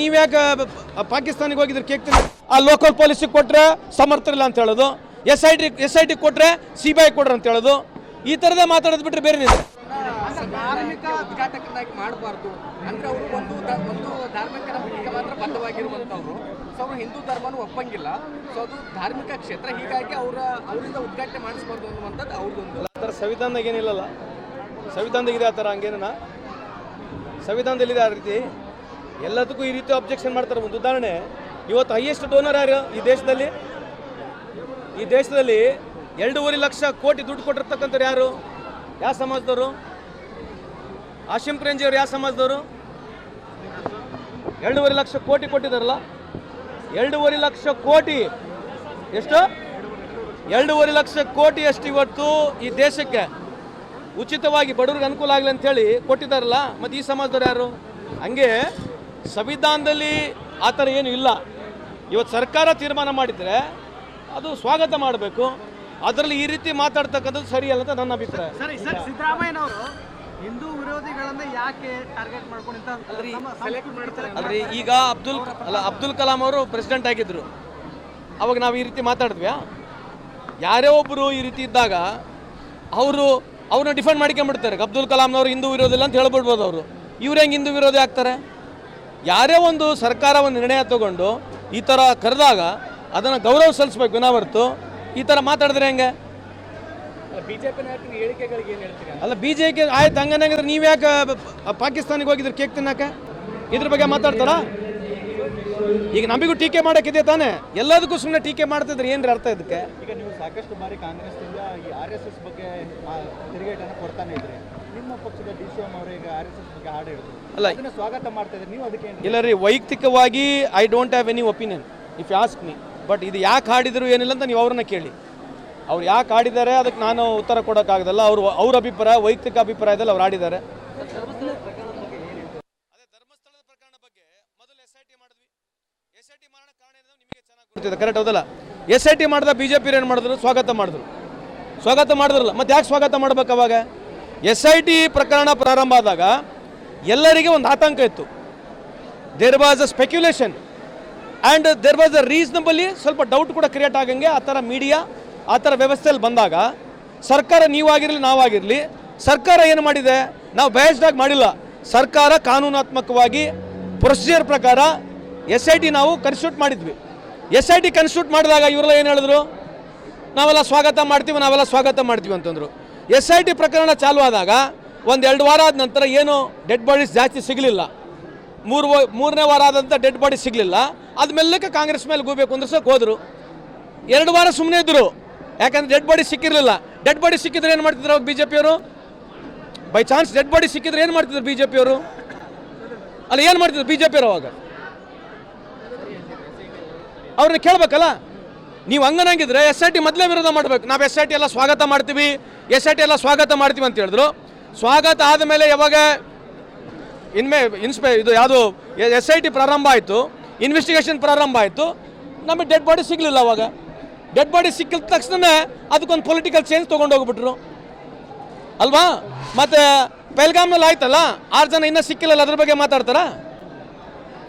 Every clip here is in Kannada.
ನೀವ್ಯಾಕೆ ಪಾಕಿಸ್ತಾನಿಗೆ ಹೋಗಿದ್ರೆ? ಕೇಕ್ ಆ ಲೋಕಲ್ ಪೊಲೀಸಿಗೆ ಕೊಟ್ರೆ ಇಲ್ಲ ಅಂತ ಹೇಳೋದು. S I T S I T ಕೊಟ್ರೆ ಸಿ ಬಿ ಐ ಕೊಡ್ರಿ ಅಂತ ಹೇಳೋದು. ಈ ಥರದೇ ಮಾತಾಡೋದು ಬಿಟ್ರೆ ಬೇರೆ ಏನಿದೆ ಧಾರ್ಮಿಕ ಉದ್ಘಾಟಕನಾಗಿ ಮಾಡಬಾರ್ದು. ಅಂದ್ರೆ ಅವರು ಒಂದು ಒಂದು ಧಾರ್ಮಿಕ ನಂಬಿಕೆಗೆ ಮಾತ್ರ ಬದ್ಧವಾಗಿರುವಂತವ್ರು ಸೊ ಅವರು ಹಿಂದೂ ಧರ್ಮನೂ ಒಪ್ಪಂಗಿಲ್ಲ. ಸೊ ಅದು ಧಾರ್ಮಿಕ ಕ್ಷೇತ್ರ. ಹೀಗಾಗಿ ಅವರ ಅವರಿಂದ ಉದ್ಘಾಟನೆ ಮಾಡಿಸ್ಬಾರ್ದು ಅನ್ನುವಂಥದ್ದು ಅವ್ರದ್ದೊಂದು. ಆ ಥರ ಸಂವಿಧಾನದಾಗ ಏನಿಲ್ಲಲ್ಲ? ಸಂವಿಧಾನದಾಗ ಇದೆ ಆ ಥರ ಹಂಗೇನ ಸಂವಿಧಾನದಲ್ಲಿದೆ ಆ ರೀತಿ? ಎಲ್ಲದಕ್ಕೂ ಈ ರೀತಿ ಅಬ್ಜೆಕ್ಷನ್ ಮಾಡ್ತಾರೆ. ಒಂದು ಉದಾಹರಣೆ, ಇವತ್ತು ಹೈಯೆಸ್ಟ್ ಡೋನರ್ ಯಾರು ಈ ದೇಶದಲ್ಲಿ? ಈ ದೇಶದಲ್ಲಿ ಎರಡೂವರೆ ಲಕ್ಷ ಕೋಟಿ ದುಡ್ಡು ಕೊಟ್ಟಿರ್ತಕ್ಕಂಥವ್ರು ಯಾರು? ಯಾವ ಸಮಾಜದವರು? ಆಶಿಂ ಪ್ರೇಂಜಿ ಅವರು ಯಾವ ಸಮಾಜದವರು? ಎರಡೂವರೆ ಲಕ್ಷ ಕೋಟಿ ಕೊಟ್ಟಿದ್ದಾರಲ್ಲ? ಎರಡೂವರೆ ಲಕ್ಷ ಕೋಟಿ. ಎಷ್ಟು? ಎರಡೂವರೆ ಲಕ್ಷ ಕೋಟಿ ಅಷ್ಟು ಇವತ್ತು ಈ ದೇಶಕ್ಕೆ. ಉಚಿತವಾಗಿ ಬಡವ್ರಿಗೆ ಅನುಕೂಲ ಆಗಲಿ ಅಂತೇಳಿ ಕೊಟ್ಟಿದ್ದಾರಲ್ಲ, ಮತ್ತು ಈ ಸಮಾಜದವ್ರು ಯಾರು? ಹಂಗೆ ಸಂವಿಧಾನದಲ್ಲಿ ಆ ಥರ ಏನು ಇಲ್ಲ. ಇವತ್ತು ಸರ್ಕಾರ ತೀರ್ಮಾನ ಮಾಡಿದರೆ ಅದು ಸ್ವಾಗತ ಮಾಡಬೇಕು. ಅದರಲ್ಲಿ ಈ ರೀತಿ ಮಾತಾಡ್ತಕ್ಕಂಥದ್ದು ಸರಿಯಲ್ಲ ಅಂತ ನನ್ನ ಅಭಿಪ್ರಾಯ. ಸರಿ ಸರ್ ಸಿದ್ದರಾಮಯ್ಯನವರು ಹಿಂದೂ ವಿರೋಧಿಗಳನ್ನ ಯಾಕೆ ಟಾರ್ಗೆಟ್ ಸಂಸ್ಕೃತಿ ಅಲ್ರಿ ಈಗ ಅಬ್ದುಲ್ ಅಲ್ಲ ಅಬ್ದುಲ್ ಕಲಾಂ ಅವರು ಪ್ರೆಸಿಡೆಂಟ್ ಆಗಿದ್ದರು ಅವಾಗ ನಾವು ಈ ರೀತಿ ಮಾತಾಡಿದ್ವಿ ಯಾರೇ ಒಬ್ಬರು ಈ ರೀತಿ ಇದ್ದಾಗ ಅವರು ಅವ್ರನ್ನ ಡಿಫೆಂಡ್ ಮಾಡ್ಕೊಂಡ್ಬಿಡ್ತಾರೆ ಅಬ್ದುಲ್ ಕಲಾಂನವ್ರು ಹಿಂದೂ ವಿರೋಧಿಲ್ಲ ಅಂತ ಹೇಳ್ಬಿಡ್ಬೋದು ಅವರು. ಇವ್ರು ಹೆಂಗೆ ಹಿಂದೂ ವಿರೋಧಿ ಆಗ್ತಾರೆ? ಯಾರೇ ಒಂದು ಸರ್ಕಾರ ಒಂದು ನಿರ್ಣಯ ತಗೊಂಡು ಈ ಥರ ಕರೆದಾಗ ಅದನ್ನು ಗೌರವ ಸಲ್ಲಿಸ್ಬೇಕು ವಿನಾ ಹೊರತು. ಈ ಥರ ಮಾತಾಡಿದ್ರೆ ಹೆಂಗೆ? ಬಿಜೆಪಿ ನಾಯಕರ ಹೇಳಿಕೆಗಳಿಗೆ ಏನು ಹೇಳ್ತೀರಾ? ಅಲ್ಲ ಬಿ ಜೆ ಪಿ ಆಯ್ತು ಹಂಗಂದ್ರೆ ನೀವು ಯಾಕೆ ಪಾಕಿಸ್ತಾನಿಗೆ ಹೋಗಿದ್ರೆ ಕೇಕ್ ತಿನ್ನಕ್ಕೆ? ಇದ್ರ ಬಗ್ಗೆ ಮಾತಾಡ್ತಾರಾ? ಈಗ ನಮಗೂ ಟೀಕೆ ಮಾಡೋಕ್ಕಿದೆ ತಾನೇ? ಎಲ್ಲದಕ್ಕೂ ಸುಮ್ಮನೆ ಟೀಕೆ ಮಾಡ್ತಿದ್ರೆ ಏನ್ರಿ ಅರ್ಥ ಇದಕ್ಕೆ? ಈಗ ನೀವು ಸಾಕಷ್ಟು ಬಾರಿ ಕಾಂಗ್ರೆಸ್ನಿಂದ ಈ ಆರ್ ಎಸ್ ಎಸ್ ಬಗ್ಗೆ ತಿರುಗೇಟನ್ನು ಕೊಡ್ತಾನೆ ಇದ್ರಿ. ನಿಮ್ಮ ಪಕ್ಷದ ಡಿ ಸಿ ಎಂ ಅವರು ಈಗ ಆರ್ ಎಸ್ ಎಸ್ ಬಗ್ಗೆ ಹಾಡು ಹೇಳಿದ್ರು ಅಲ್ಲ ಅದನ್ನ ಸ್ವಾಗತ ಮಾಡ್ತಾ ಇದ್ರಿ. ನೀವು ಅದಕ್ಕೆ ಇಲ್ಲ ರೀ ವೈಯಕ್ತಿಕವಾಗಿ I don't have any opinion if ask me but ಇದು ಯಾಕೆ ಹಾಡಿದ್ರು ಏನಿಲ್ಲ ಅಂತ ನೀವು ಅವ್ರನ್ನ ಕೇಳಿ. ಅವ್ರು ಯಾಕೆ ಹಾಡಿದ್ದಾರೆ ಅದಕ್ಕೆ ನಾನು ಉತ್ತರ ಕೊಡೋಕ್ಕಾಗದಲ್ಲ. ಅವರು ಅವ್ರ ಅಭಿಪ್ರಾಯ ವೈಯಕ್ತಿಕ ಅಭಿಪ್ರಾಯದಲ್ಲಿ ಅವ್ರು ಹಾಡಿದ್ದಾರೆ ಅದೇ ಧರ್ಮಸ್ಥಳದ ಪ್ರಕರಣ ಬಗ್ಗೆ ಮೊದಲು ಎಸ್ ಐ ಟಿ ಮಾಡಿದ್ವಿ ಎಸ್ ಐ ಟಿ ಮಾಡೋಣ ಕಾರಣ ಏನಂದ್ರೆ ನಿಮಗೆ ಚೆನ್ನಾಗಿ ಗೊತ್ತಿದೆ ಕರೆಕ್ಟ್ ಹೌದಲ್ಲ? ಎಸ್ ಐ ಟಿ ಮಾಡಿದ ಬಿ ಜೆ ಪಿ ಏನು ಮಾಡಿದ್ರು? ಸ್ವಾಗತ ಮಾಡಿದ್ರು. ಸ್ವಾಗತ ಮಾಡಿದ್ರಲ್ಲ, ಮತ್ತೆ ಯಾಕೆ ಸ್ವಾಗತ ಮಾಡ್ಬೇಕು ಅವಾಗ? ಎಸ್ ಐ ಟಿ ಪ್ರಕರಣ ಪ್ರಾರಂಭ ಆದಾಗ ಎಲ್ಲರಿಗೆ ಒಂದು ಆತಂಕ ಇತ್ತು. There was a speculation and there was a reasonably ಸ್ವಲ್ಪ ಡೌಟ್ ಕೂಡ ಕ್ರಿಯೇಟ್ ಆಗಂಗೆ ಆ ಥರ ಮೀಡಿಯಾ ಆ ಥರ ವ್ಯವಸ್ಥೆಯಲ್ಲಿ ಬಂದಾಗ ಸರ್ಕಾರ ನೀವಾಗಿರಲಿ, ನಾವಾಗಿರಲಿ, ಸರ್ಕಾರ ಏನು ಮಾಡಿದೆ? ನಾವು ಬಯಸ್ದಾಗ ಮಾಡಿಲ್ಲ. ಸರ್ಕಾರ ಕಾನೂನಾತ್ಮಕವಾಗಿ ಪ್ರೊಸೀಜರ್ ಪ್ರಕಾರ ಎಸ್ ಐ ಟಿ ನಾವು ಕನ್ಸ್ಟಿಟ್ಯೂಟ್ ಮಾಡಿದ್ವಿ. ಎಸ್ ಐ ಟಿ ಕನ್ಸ್ಟಿಟ್ಯೂಟ್ ಮಾಡಿದಾಗ ಇವರೆಲ್ಲ ಏನು ಹೇಳಿದ್ರು? ನಾವೆಲ್ಲ ಸ್ವಾಗತ ಮಾಡ್ತೀವಿ, ನಾವೆಲ್ಲ ಸ್ವಾಗತ ಮಾಡ್ತೀವಿ ಅಂತಂದರು. ಎಸ್ ಐ ಟಿ ಪ್ರಕರಣ ಚಾಲು ಆದಾಗ ಒಂದು ಎರಡು ವಾರ ಆದ ನಂತರ ಏನು ಡೆಡ್ ಬಾಡೀಸ್ ಜಾಸ್ತಿ ಸಿಗಲಿಲ್ಲ. ಮೂರು ಮೂರನೇ ವಾರ ಆದಂಥ ಡೆಡ್ ಬಾಡಿ ಸಿಗಲಿಲ್ಲ. ಅದ್ಮೇಲೆ ಕಾಂಗ್ರೆಸ್ ಮೇಲೆ ಹೋಗ್ಬೇಕು ಸಹ ಹೋದರು. ಎರಡು ವಾರ ಸುಮ್ಮನೆ ಇದ್ದರು ಯಾಕಂದ್ರೆ ಡೆಡ್ ಬಾಡಿ ಸಿಕ್ಕಿರಲಿಲ್ಲ. ಡೆಡ್ ಬಾಡಿ ಸಿಕ್ಕಿದ್ರೆ ಏನು ಮಾಡ್ತಿದ್ರು ಅವ್ರು ಬಿ ಜೆ ಪಿಯವರು ಬೈ ಚಾನ್ಸ್ ಡೆಡ್ ಬಾಡಿ ಸಿಕ್ಕಿದ್ರೆ ಏನು ಮಾಡ್ತಿದ್ರು ಬಿ ಜೆ ಪಿಯವರು ಅಲ್ಲ, ಏನು ಮಾಡ್ತಿದ್ರು ಬಿ ಜೆ ಪಿಯವರು ಅವಾಗ? ಅವ್ರನ್ನ ಕೇಳ್ಬೇಕಲ್ಲ? ನೀವು ಹಂಗನಂಗಿದ್ರೆ ಎಸ್ ಐ ಟಿ ಮೊದಲೇ ವಿರೋಧ ಮಾಡಬೇಕು. ನಾವು ಎಸ್ ಐ ಟಿ ಎಲ್ಲ ಸ್ವಾಗತ ಮಾಡ್ತೀವಿ. ಎಸ್ ಐ ಟಿ ಎಲ್ಲ ಸ್ವಾಗತ ಮಾಡ್ತೀವಿ ಅಂತ ಹೇಳಿದ್ರು. ಸ್ವಾಗತ ಆದಮೇಲೆ ಯಾವಾಗ ಇನ್ಮೇ ಇನ್ಸ್ಪೆ ಇದು ಯಾವುದು ಎಸ್ ಐ ಟಿ ಪ್ರಾರಂಭ ಆಯಿತು. ಇನ್ವೆಸ್ಟಿಗೇಷನ್ ಪ್ರಾರಂಭ ಆಯಿತು. ನಮಗೆ ಡೆಡ್ ಬಾಡಿ ಸಿಗಲಿಲ್ಲ ಅವಾಗ. ಡೆಡ್ ಬಾಡಿ ಸಿಕ್ಕಿದ ತಕ್ಷಣ ಅದಕ್ಕೊಂದು ಪೊಲಿಟಿಕಲ್ ಚೇಂಜ್ ತೊಗೊಂಡು ಹೋಗ್ಬಿಟ್ರು. ಅಲ್ವಾ? ಮತ್ತೆ ಪೆಲ್ಗಾಮ್ನಲ್ಲಿ ಆಯ್ತಲ್ಲ? ಆರು ಜನ ಇನ್ನೂ ಸಿಕ್ಕಿಲ್ಲಲ್ಲ ಅದ್ರ ಬಗ್ಗೆ ಮಾತಾಡ್ತಾರಾ?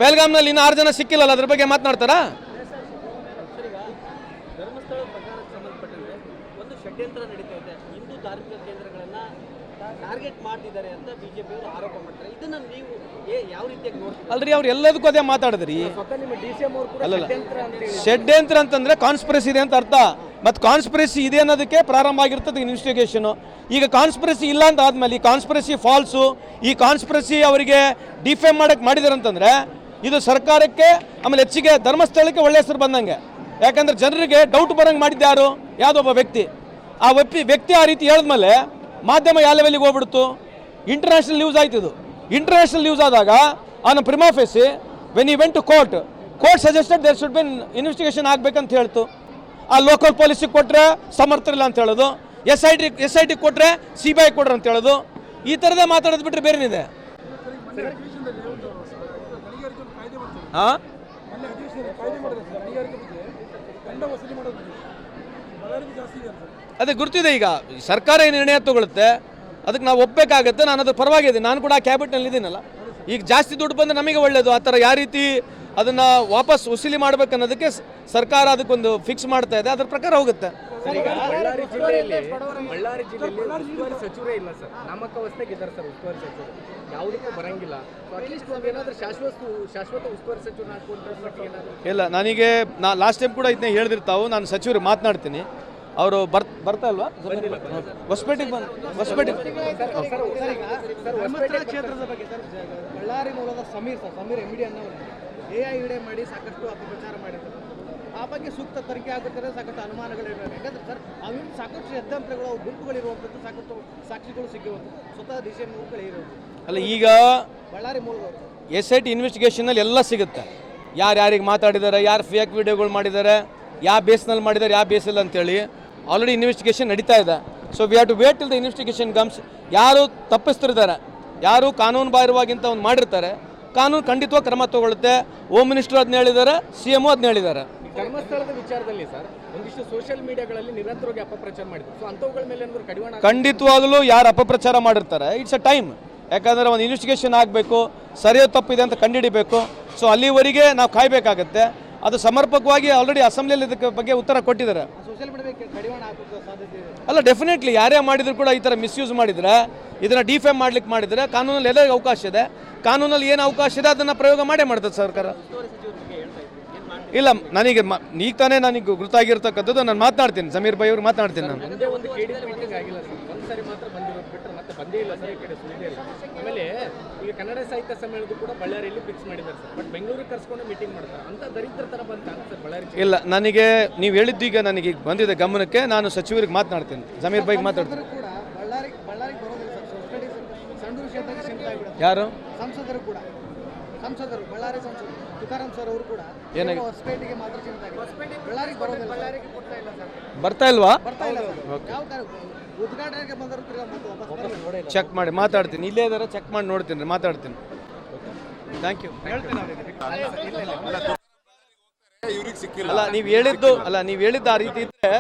ಪೆಲ್ಗಾಮ್ನಲ್ಲಿ ಇನ್ನೂ ಆರು ಜನ ಸಿಕ್ಕಿಲ್ಲಲ್ಲ ಅದ್ರ ಬಗ್ಗೆ ಮಾತನಾಡ್ತಾರಾ? ಷಡ್ಯಂತ್ರ ನಡೀತಾ ಇದೆ. ಹಿಂದೂ ಧಾರ್ಮಿಕ ಕೇಂದ್ರಗಳನ್ನ ಟಾರ್ಗೆಟ್ ಮಾಡ್ತಿದ್ದಾರೆ ಅಂತ ಬಿಜೆಪಿಯವರು ಆರೋಪ ಮಾಡ್ತಾರೆ. ಇದನ್ನ ನೀವು ಯಾವ ರೀತಿಯಾಗಿ ನೋಡ್ತೀವಿ ಅಲ್ರಿ ಅವ್ರು ಎಲ್ಲದಕ್ಕೂ ಅದೇ ಮಾತಾಡಿದ್ರಿ. ಅಲ್ಲಲ್ಲ. ಷಡ್ಯಂತ್ರ ಅಂತ ಹೇಳಿ ಷಡ್ಯಂತ್ರ ಅಂತಂದ್ರೆ ಕಾನ್ಸ್ಪಿರಸಿ ಇದೆ ಅಂತ ಅರ್ಥ. ಮತ್ತು ಕಾನ್ಸ್ಪಿರಸಿ ಇದೆ ಅನ್ನೋದಕ್ಕೆ ಪ್ರಾರಂಭ ಆಗಿರ್ತದೆ ಇನ್ವೆಸ್ಟಿಗೇಷನು ಈಗ ಕಾನ್ಸ್ಪಿರಸಿ ಇಲ್ಲ ಅಂತ ಆದ್ಮೇಲೆ ಈ ಕಾನ್ಸ್ಪಿರಸಿ ಫಾಲ್ಸು ಈ ಕಾನ್ಸ್ಪಿರಸಿ ಅವರಿಗೆ ಡಿಫೇಮ್ ಮಾಡಕ್ಕೆ ಮಾಡಿದಾರೆ ಅಂತಂದ್ರೆ ಇದು ಸರ್ಕಾರಕ್ಕೆ ಆಮೇಲೆ ಹೆಚ್ಚಿಗೆ ಧರ್ಮಸ್ಥಳಕ್ಕೆ ಒಳ್ಳೆ ಹೆಸರು ಬಂದಂಗೆ. ಯಾಕಂದ್ರೆ ಜನರಿಗೆ ಡೌಟ್ ಬರಂಗೆ ಮಾಡಿದ್ದು ಯಾರು? ಯಾವುದೊಬ್ಬ ವ್ಯಕ್ತಿ. ಆ ವ್ಯಕ್ತಿ ವ್ಯಕ್ತಿ ಆ ರೀತಿ ಹೇಳಿದ್ಮೇಲೆ ಮಾಧ್ಯಮ ಯಾವ ಲೆವೆಲಿಗೆ ಹೋಗ್ಬಿಡ್ತು? ಇಂಟರ್ನ್ಯಾಷನಲ್ ನ್ಯೂಸ್ ಆಯ್ತು ಇದು. ಇಂಟರ್ನ್ಯಾಷನಲ್ ನ್ಯೂಸ್ ಆದಾಗ ಆನ್ ಪ್ರಿಮಾಫೇಸಿ ವೆನ್ ಈ went to court court suggested there should been investigation ಆಗಬೇಕಂತ ಹೇಳ್ತು. ಆ ಲೋಕಲ್ ಪೊಲೀಸಿಗೆ ಕೊಟ್ಟರೆ ಸಮರ್ಥರಿಲ್ಲ ಅಂತ ಹೇಳೋದು. S I T S I T ಕೊಟ್ಟರೆ ಸಿ ಬಿ ಐ ಕೊಡ್ರಿ ಅಂತ ಹೇಳೋದು. ಈ ಥರದೇ ಮಾತಾಡೋದು ಬಿಟ್ಟರೆ ಬೇರೆನಿದೆ? ಹಾಂ? ಅದೇ ಗುರ್ತಿದೆ ಈಗ, ಸರ್ಕಾರ ಏನು ನಿರ್ಣಯ ತಗೊಳುತ್ತೆ, ಅದಕ್ಕೆ ನಾವು ಒಪ್ಪಬೇಕಾಗತ್ತೆ ನಾನು ಅದಕ್ಕೆ ಪರವಾಗಿದ್ದೀನಿ. ನಾನು ಕೂಡ ಕ್ಯಾಬಿಟ್ನಲ್ಲಿ ಇದ್ದೀನಲ್ಲ ಈಗ ಜಾಸ್ತಿ ದುಡ್ಡು ಬಂದರೆ ನಮಗೆ ಒಳ್ಳೆಯದು ಆ ಥರ ಯಾವ ರೀತಿ ಅದನ್ನು ವಾಪಸ್ ವಸೂಲಿ ಮಾಡ್ಬೇಕನ್ನೋದಕ್ಕೆ ಸರ್ಕಾರ ಅದಕ್ಕೊಂದು ಫಿಕ್ಸ್ ಮಾಡ್ತಾ ಇದೆ. ಅದ್ರ ಪ್ರಕಾರ ಹೋಗುತ್ತೆ. ಸರ್, ಈಗ ಬಳ್ಳಾರಿ ಜಿಲ್ಲೆಯಲ್ಲಿ ಬಳ್ಳಾರಿ ಜಿಲ್ಲೆಯಲ್ಲಿ ಉಸ್ತುವಾರಿ ಸಚಿವರೇ ಇಲ್ಲ ಸರ್. ನಾಮಕಾವಸ್ಥೆಗೆ ಇದ್ದಾರೆ ಸರ್ ಉಸ್ತುವಾರಿ ಸಚಿವರು. ಯಾವುದಕ್ಕೂ ಬರಂಗಿಲ್ಲ. ಅಟ್ಲೀಸ್ಟ್ ಒಂದು ಏನಾದರೂ ಶಾಶ್ವತ ಶಾಶ್ವತ ಉಸ್ತುವಾರಿ ಸಚಿವರನ್ನ ಹಾಕುವಂತ ಏನಾದರೂ? ಇಲ್ಲ ನನಗೆ ನಾ ಲಾಸ್ಟ್ ಟೈಮ್ ಕೂಡ ಇದನ್ನ ಹೇಳ್ದಿರ್ತಾವು. ನಾನು ಸಚಿವರು ಮಾತನಾಡ್ತೀನಿ. ಅವರು ಬರ್ ಬರ್ತಾ ಅಲ್ವಾ ಹೊಸಪೇಟೆಗೆ ಬಂದು ಹೊಸಪೇಟೆ ಕ್ಷೇತ್ರದ ಬಗ್ಗೆ ಬಳ್ಳಾರಿ ಮೂಲದ Sameer sir Sameer M D ಅನ್ನೋರು ಎ ಐ ಇಡೆ ಮಾಡಿ ಸಾಕಷ್ಟು ಅಪಪ್ರಚಾರ ಮಾಡಿದ್ದಾರೆ ಆ ಬಗ್ಗೆ ಸೂಕ್ತ ತನಿಖೆ ಆಗುತ್ತದೆ ಸಾಕಷ್ಟು ಅನುಮಾನಗಳಿವೆ. ಯಾಕಂದ್ರೆ ಸರ್ ಅವು ಸಾಕಷ್ಟು ಯದ್ದಂತ್ರಗಳು ಅವು ಗುಂಪುಗಳಿರುವಂಥದ್ದು ಸಾಕಷ್ಟು ಸಾಕ್ಷಿಗಳು ಸಿಗುವಂಥದ್ದು ಸ್ವತಃ ಡಿ ಮೂಲಗಳು ಇರೋದು. ಅಲ್ಲ ಈಗ ಬಳ್ಳಾರಿ ಮೂಲಗಳು ಎಸ್ ಐ ಟಿ ಇನ್ವೆಸ್ಟಿಗೇಷನಲ್ಲಿ ಎಲ್ಲ ಸಿಗುತ್ತೆ. ಯಾರು ಯಾರಿಗೆ ಮಾತಾಡಿದ್ದಾರೆ ಯಾರು ಫೇಕ್ ವಿಡಿಯೋಗಳು ಮಾಡಿದ್ದಾರೆ ಯಾವ ಬೇಸ್ನಲ್ಲಿ ಮಾಡಿದ್ದಾರೆ ಯಾವ ಬೇಸಲ್ಲಿ ಅಂತೇಳಿ ಆಲ್ರೆಡಿ ಇನ್ವೆಸ್ಟಿಗೇಷನ್ ನಡೀತಾ ಇದೆ. So we have to wait till the investigation comes ಯಾರು ತಪ್ಪಿಸ್ತಿರ್ತಾರೆ ಯಾರು ಕಾನೂನು ಬಾಹಿರವಾಗಿಂತ ಒಂದು ಮಾಡಿರ್ತಾರೆ ಕಾನೂನು ಖಂಡಿತವಾಗಿ ಕ್ರಮ ತಗೊಳ್ಳುತ್ತೆ. ಹೋಮ್ ಮಿನಿಸ್ಟರ್ ಅದನ್ನ ಹೇಳಿದ್ದಾರೆ ಸಿ ಎಂ ಅದನ್ನ ಹೇಳಿದ್ದಾರೆ ಧರ್ಮಸ್ಥಳದ ವಿಚಾರದಲ್ಲಿ ಸರ್ ಒಂದಿಷ್ಟು ಸೋಷಿಯಲ್ ಮೀಡಿಯಾಗಳಲ್ಲಿ ನಿರಂತರವಾಗಿ ಅಪಪ್ರಚಾರ ಮಾಡಿದ್ರು. ಸೊ ಅಂಥವುಗಳ ಮೇಲೆ ಏನಾದರೂ ಕಡಿವಾಣ ಖಂಡಿತವಾಗಲೂ ಯಾರು ಅಪಪ್ರಚಾರ ಮಾಡಿರ್ತಾರೆ. ಇಟ್ಸ್ ಅ ಟೈಮ್ ಯಾಕಂದ್ರೆ ಒಂದು ಇನ್ವೆಸ್ಟಿಗೇಷನ್ ಆಗಬೇಕು ಸರಿಯೋ ತಪ್ಪಿದೆ ಅಂತ ಕಂಡುಹಿಡಿಬೇಕು. ಸೊ ಅಲ್ಲಿವರೆಗೆ ನಾವು ಕಾಯಬೇಕಾಗತ್ತೆ. ಅದು ಸಮರ್ಪಕವಾಗಿ ಆಲ್ರೆಡಿ ಅಸೆಂಬ್ಲಿಯಲ್ಲಿ ಇದಕ್ಕೆ ಬಗ್ಗೆ ಉತ್ತರ ಕೊಟ್ಟಿದ್ದಾರೆ. ಅಲ್ಲ ಡೆಫಿನೆಟ್ಲಿ ಯಾರೇ ಮಾಡಿದ್ರು ಕೂಡ ಈ ಥರ ಮಿಸ್ಯೂಸ್ ಮಾಡಿದರೆ ಇದನ್ನು ಡಿಫೇಮ್ ಮಾಡ್ಲಿಕ್ಕೆ ಮಾಡಿದರೆ ಕಾನೂನಲ್ಲಿ ಎಲ್ಲರಿಗೂ ಅವಕಾಶ ಇದೆ. ಕಾನೂನಲ್ಲಿ ಏನು ಅವಕಾಶ ಇದೆ ಅದನ್ನು ಪ್ರಯೋಗ ಮಾಡೇ ಮಾಡ್ತದೆ ಸರ್ಕಾರ. ಇಲ್ಲ ನನಗೆ ಮ- ಈಗ ತಾನೇ ನನಗೆ ಗೊತ್ತಾಗಿರ್ತಕ್ಕಂಥದ್ದು ನಾನು ಮಾತನಾಡ್ತೀನಿ. ಸಮೀರ್ ಬೈ ಅವ್ರು ಮಾತನಾಡ್ತೀನಿ ನಾನು. ಒಂದೇ ಒಂದು ಕೆ ಡಿ ಸರ್. ಒಂದು ಸಾರಿ ಮಾತ್ರ ಬಂದಿರೋದು ಬಿಟ್ಟರೆ ಮತ್ತೆ ಬಂದೇ ಇಲ್ಲ ಸರ್ ಈ ಕಡೆ ಸುಳಿದೇ ಇಲ್ಲ ಆಮೇಲೆ ಈಗ ಕನ್ನಡ ಸಾಹಿತ್ಯ ಸಮ್ಮೇಳನ ಕೂಡ ಬಳ್ಳಾರಿಯಲ್ಲಿ ಫಿಕ್ಸ್ ಮಾಡಿದ್ದಾರೆ ಸರ್. ಬಟ್ ಬೆಂಗಳೂರಿಗೆ ಕರ್ಸ್ಕೊಂಡು ಮೀಟಿಂಗ್ ಮಾಡ್ತಾರೆ. ಅಂತ ದರಿದ್ರ ಥರ ಬಂತ ಸರ್ ಬಳ್ಳಾರಿ ಇಲ್ಲ ನನಗೆ ನೀವು ಹೇಳಿದ್ದೀಗ ನನಗೆ ಈಗ ಬಂದಿದೆ ಗಮನಕ್ಕೆ. ನಾನು ಸಚಿವರಿಗೆ ಮಾತನಾಡ್ತೀನಿ. ಸಮೀರ್ ಬೈಗೆ ಮಾತಾಡ್ತೀನಿ. ಕೂಡ ಬಳ್ಳಾರಿ ಬಳ್ಳಾರಿಗೆ ಬರೋದಿಲ್ಲ ಸರ್. ಸೊಸೈಟಿ ಕ್ಷೇತ್ರಕ್ಕೆ ಸೀಮಿತ ಯಾರು? ಸಂಸದರು ಕೂಡ. ಸಂಸದರು ಬಳ್ಳಾರಿ ಸಂಸದರು ತುಕಾರಾಮ್ ಸರ್ ಅವರು ಕೂಡ ಏನಾಗಿ- ಹೊಸಪೇಟೆಗೆ ಮಾತ್ರ ಸೀಮಿತ ಆಗಿದೆ ಬಳ್ಳಾರಿಗೆ ಬರೋದಿಲ್ಲ ಬಳ್ಳಾರಿಗೆ ಕೊಡ್ತಾ ಇಲ್ಲ ಸರ್. ಬರ್ತಾ ಇಲ್ವಾ? ಬರ್ತಾ ಇಲ್ಲ ಸರ್. ಯಾವ ಕಾರಣ ಉದ್ಘಾಟನೆಗೆ ಬಂದರು ತಿರ್ಗಾ ಮತ್ತೆ ವಾಪಸ್. ಚೆಕ್ ಮಾಡಿ ಮಾತಾಡ್ತೀನಿ. ಇಲ್ಲೇ ಇದಾರೆ ಚೆಕ್ ಮಾಡಿ ನೋಡ್ತೀನಿ ರೀ ಮಾತಾಡ್ತೀನಿ. ಥ್ಯಾಂಕ್ ಯು ಹೇಳ್ತೀನಿ ಸಿಕ್ಕಿಲ್ಲ ಅಲ್ಲ ನೀವು ಹೇಳಿದ್ದು ಅಲ್ಲ ನೀವು ಹೇಳಿದ್ದು ಆ ರೀತಿ ಇದ್ರೆ